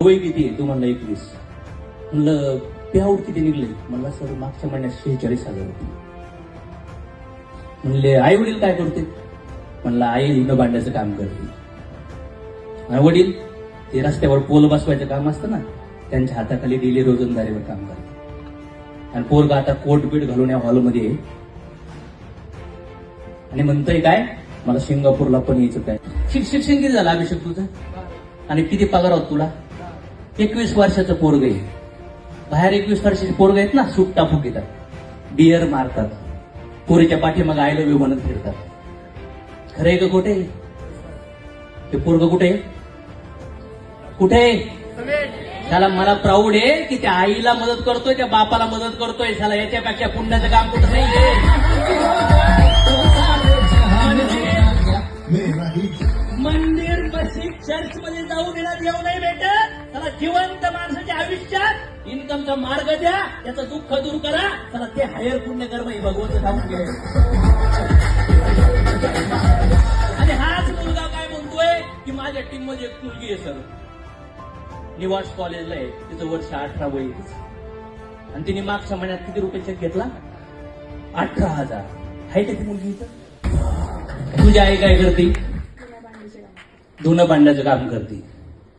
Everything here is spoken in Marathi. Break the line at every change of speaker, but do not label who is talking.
वय किती आहे? तू म्हणला एकवीस. म्हणलं प्याऊट किती निघले. म्हणला सर मागच्या महिन्यात शेहेचाळीस हजार होती. म्हणले आई वडील काय करते? म्हणला आई धुणं भांड्याचं काम करते. आई वडील ते रस्त्यावर पोल बसवायचं काम असतं ना त्यांच्या हाताखाली डेली रोजंदारीवर काम करते. आणि पोरगा आता कोट बीट घालून या हॉलमध्ये आणि म्हणतोय काय? मला सिंगापूरला पण यायचं काय? शिक्षण किती झालं अभिषेक तुझं? आणि किती पगार होत तुला? एकवीस वर्षाचं पोरग आहे. बाहेर एकवीस वर्षाचे पोरग आहेत ना सुट्टा फुकीतात बियर मारतात. पोरीच्या पाठीमाग आय लव्ह यू म्हणत फिरतात. खरं आहे का कुठे? ते पोरग कुठे आहे? कुठे? त्याला मला प्राऊड आहे की त्या आईला मदत करतोय त्या बापाला मदत करतोय त्याला याच्यापेक्षा पुण्याचं काम कुठं नाही मस्जिद चर्च मध्ये जाऊन येणार येऊ नाही भेटत. त्याला जिवंत माणसाच्या आयुष्यात इन्कमचा मार्ग द्या त्याचं दुःख दूर करा. त्याला ते हायर पुण्य कर्म हे भगवंत सांगून घ्या. आणि हाच मुलगा काय म्हणतोय की माझ्या टीममध्ये एक मुलगी आहे सर. निवास कॉलेजला आहे. तिचं वर्ष अठरा वय आणि तिने मागच्या महिन्यात किती रुपये चेक घेतला? अठरा हजार. आहे का ती मुलगी तुझी आई काय करते? धुणं भांड्याचं काम करते.